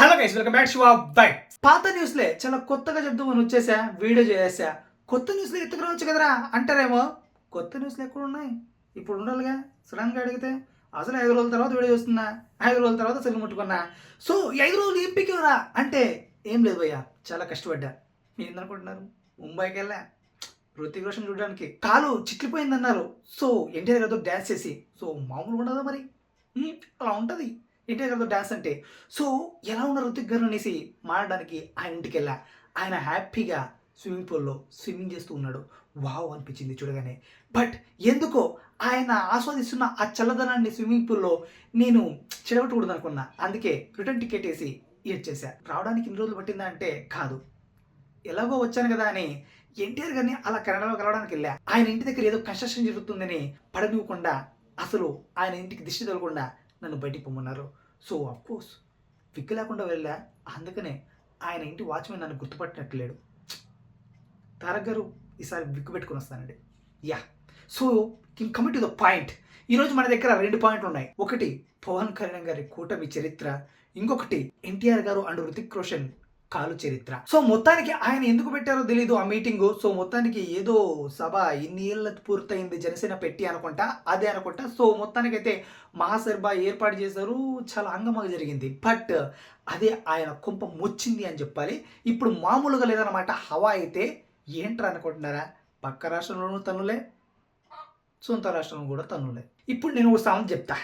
Hello guys welcome back Shiva by పాత న్యూస్లే చాలా కొత్తగా చెప్దామని వచ్చేసా వీడియో చేసా కొత్త న్యూస్లు ఎత్తుకు రావచ్చు కదరా? అంటారేమో? కొత్త న్యూస్లు ఎక్కడ ఉన్నాయి? ఇప్పుడు ఉండాలిగా? సడన్గా అడిగితే అసలు ఐదు రోజుల తర్వాత వీడియో చూస్తున్నా ఐదు రోజుల తర్వాత సెల్ ముట్టుకున్నా. సో ఐదు రోజులు ఏం పిక్కివరా అంటే ఏం లేదు భయ్యా చాలా కష్టపడ్డా. ఏందనుకుంటున్నారు? ముంబైకి వెళ్ళా ఋతిక్ రోషన్ చూడడానికి కాలు చిట్లిపోయిందన్నారు. సో ఎన్టీఆర్ గారితో డ్యాన్స్ చేసి. సో మామూలుగా ఉండదా మరి? అలా ఉంటుంది. ఎన్టీఆర్ డ్యాన్స్ అంటే. సో ఎలా ఉన్న రుతిక్ గారు అనేసి మాట్లాడడానికి ఆయన ఇంటికి వెళ్ళా ఆయన హ్యాపీగా స్విమ్మింగ్ పూల్లో స్విమ్మింగ్ చేస్తూ ఉన్నాడు. వావ్ అనిపించింది చూడగానే. బట్ ఎందుకో ఆయన ఆస్వాదిస్తున్న ఆ చల్లదనాన్ని స్విమ్మింగ్ పూల్లో నేను చెడగొట్టకూడదు అనుకున్నా అందుకే రిటర్న్ టికెట్ వేసి ఏడ్ చేశా. రావడానికి ఇన్ని రోజులు పట్టిందా అంటే కాదు. ఎలాగో వచ్చాను కదా అని ఎన్టీఆర్ గారిని అలా కన్నడలో కలవడానికి వెళ్ళా. ఆయన ఇంటి దగ్గర ఏదో కన్స్ట్రక్షన్ జరుగుతుందని పడనివ్వకుండా అసలు ఆయన ఇంటికి దిష్టి తగలకుండా నన్ను బయటికి పొమ్మన్నారు. సో కోర్స్ విక్కు లేకుండా వెళ్ళా. అందుకనే ఆయన ఇంటి వాచ్మెన్ నన్ను గుర్తుపట్టినట్లేడు తారక్ గారు ఈసారి విక్కు పెట్టుకుని వస్తానండి. Yeah. So commit to the point. ఈరోజు మన దగ్గర రెండు పాయింట్లు ఉన్నాయి. ఒకటి పవన్ కళ్యాణ్ గారి కూటమి చరిత్ర. ఇంకొకటి ఎన్టీఆర్ గారు అండ్ రుతిక్ రోషన్ కాలు చరిత్ర. సో మొత్తానికి ఆయన ఎందుకు పెట్టారో తెలీదు ఆ మీటింగ్. సో మొత్తానికి ఏదో సభ ఇన్ని ఏళ్ళ పూర్తయింది జనసేన పెట్టి అనుకుంటా అదే అనుకుంటా. సో మొత్తానికి అయితే మహాసభ ఏర్పాటు చేశారు. చాలా అంగమగ జరిగింది. బట్ అదే ఆయన కుంప మొచ్చింది అని చెప్పాలి. ఇప్పుడు మామూలుగా లేదన్నమాట. హవా అయితే ఏంట్రా అనుకుంటున్నారా? పక్క రాష్ట్రంలోనూ తనులే సొంత రాష్ట్రంలో కూడా తనులే ఇప్పుడు నేను ఒక సామెత చెప్తా.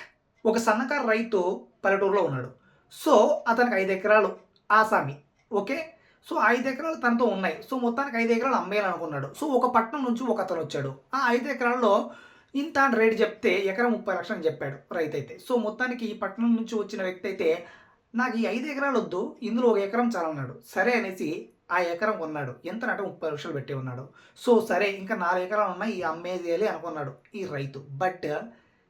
ఒక సన్నకారు రైతు పల్లెటూరులో ఉన్నాడు. సో అతనికి ఐదు ఎకరాలు ఆసామి. ఓకే? సో ఐదు ఎకరాలు తనతో ఉన్నాయి. సో మొత్తానికి ఐదు ఎకరాలు అమ్మేయాలనుకున్నాడు సో ఒక పట్నం నుంచి ఒక అతను వచ్చాడు. ఆ ఐదు ఎకరాల్లో ఇంత అని రేటు చెప్తే ఎకరం ముప్పై లక్షలు అని చెప్పాడు రైతు అయితే సో మొత్తానికి ఈ పట్టణం నుంచి వచ్చిన వ్యక్తి అయితే నాకు ఈ ఐదు ఎకరాలు వద్దు ఇందులో ఒక ఎకరం చాలన్నాడు సరే అనేసి ఆ ఎకరం కొన్నాడు. ఎంత అంటే ముప్పై లక్షలు పెట్టి ఉన్నాడు. సో సరే ఇంకా నాలుగు ఎకరాలు ఉన్నాయి ఈ అమ్మేదేయాలి అనుకున్నాడు ఈ రైతు. బట్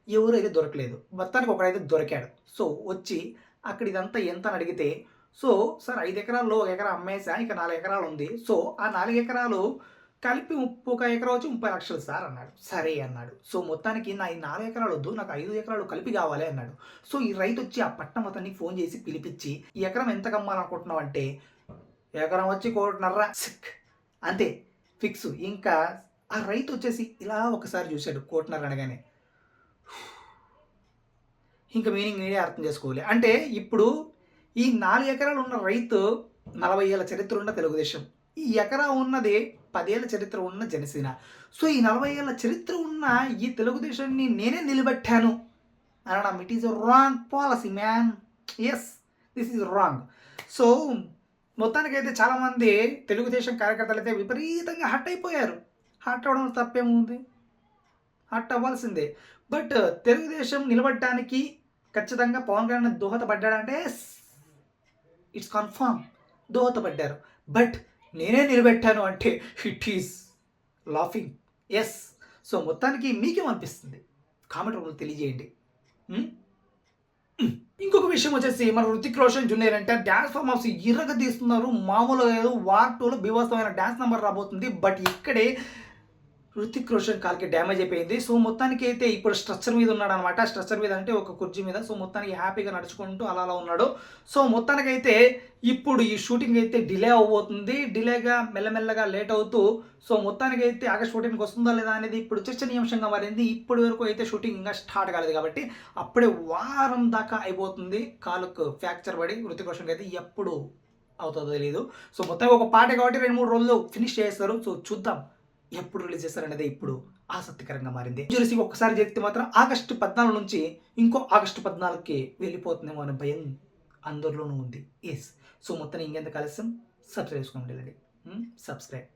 ఎవరు అయితే దొరకలేదు. మొత్తానికి ఒకడైతే దొరికాడు. సో వచ్చి అక్కడ ఇదంతా ఎంత అని అడిగితే సో సార్ ఐదు ఎకరాల్లో ఒక ఎకరా అమ్మేసా? ఇక నాలుగు ఎకరాలు ఉంది. సో ఆ నాలుగు ఎకరాలు కలిపి ఒక ఎకరా వచ్చి ముప్పై లక్షలు సార్ అన్నాడు. సరే అన్నాడు. సో మొత్తానికి నా ఈ నాలుగు ఎకరాలు వద్దు నాకు ఐదు ఎకరాలు కలిపి కావాలి అన్నాడు. సో ఈ రైతు వచ్చి ఆ పట్టణం అతన్ని ఫోన్ చేసి పిలిపించి ఈ ఎకరం ఎంత కమ్మాలనుకుంటున్నావు? అంటే ఎకరం వచ్చి కోటినర్రా సిక్. అంతే. ఫిక్స్. ఇంకా ఆ రైతు వచ్చేసి ఇలా ఒకసారి చూశాడు కోటినర్ అనగానే. ఇంకా మీనింగ్ నేనే అర్థం చేసుకోవాలి. అంటే ఇప్పుడు ఈ నాలుగు ఎకరాలు ఉన్న రైతు నలభై ఏళ్ళ చరిత్ర ఉన్న తెలుగుదేశం. ఈ ఎకరా ఉన్నది పదేళ్ళ చరిత్ర ఉన్న జనసేన. సో ఈ నలభై ఏళ్ళ చరిత్ర ఉన్న ఈ తెలుగుదేశాన్ని నేనే నిలబెట్టాను. అనడం it is wrong policy man. Yes this is wrong so మొత్తానికైతే చాలామంది తెలుగుదేశం కార్యకర్తలు అయితే విపరీతంగా హట్ అయిపోయారు. హట్ అవడం తప్పేముంది? హట్ అవ్వాల్సిందే. బట్ తెలుగుదేశం నిలబడటానికి ఖచ్చితంగా పవన్ కళ్యాణ్ దోహదపడ్డాడంటే ఇట్స్ కన్ఫామ్. దోహదపడ్డారు. బట్ నేనే నిలబెట్టాను అంటే it is laughing. Yes so మొత్తానికి మీకేమనిపిస్తుంది? కామెంట్ రూపంలో తెలియజేయండి. Hmm? Hmm. ఇంకొక విషయం వచ్చేసి మన రుతిక్ రోషన్ జూనియర్ అంటే డ్యాన్స్ ఫార్మర్స్ ఇరగ తీస్తున్నారు మామూలుగా ఏదో వార్ టూలో బీభత్సమైన డ్యాన్స్ నెంబర్ రాబోతుంది. బట్ ఇక్కడే రుతిక్ రోషన్ కాల్కి డ్యామేజ్ అయిపోయింది. సో మొత్తానికి అయితే ఇప్పుడు స్ట్రక్చర్ మీద ఉన్నాడు అనమాట స్ట్రక్చర్ మీద అంటే ఒక కుర్చీ మీద. సో మొత్తానికి హ్యాపీగా నడుచుకుంటూ అలా అలా ఉన్నాడు. సో మొత్తానికి అయితే ఇప్పుడు ఈ షూటింగ్ అయితే డిలే అవబోతుంది డిలేగా మెల్లమెల్లగా లేట్ అవుతూ సో మొత్తానికి అయితే ఆగస్ట్ షూటింగ్కి వస్తుందా లేదా అనేది ఇప్పుడు చర్చనీయాంశంగా మారింది. ఇప్పటి వరకు అయితే షూటింగ్ ఇంకా స్టార్ట్ కాలేదు కాబట్టి అప్పుడే వారం దాకా అయిపోతుంది. కాలుకు ఫ్రాక్చర్ పడి రుతిక్ రోషన్కి అయితే ఎప్పుడు అవుతుందో తెలియదు సో మొత్తం ఒక పాట కాబట్టి రెండు మూడు రోజులు ఫినిష్ చేస్తారు సో చూద్దాం. ఎప్పుడు రిలీజ్ చేస్తారనేది ఇప్పుడు ఆసక్తికరంగా మారింది. జెరసీ ఒక్కసారి చెప్తే మాత్రం ఆగస్టు పద్నాలుగు నుంచి ఇంకో ఆగస్టు పద్నాలుగుకి వెళ్ళిపోతుందేమో అనే భయం అందరిలోనూ ఉంది. ఎస్ సో మొత్తం ఇంకెంత కలిసి సబ్స్క్రైబ్ చేసుకోండి సబ్స్క్రైబ్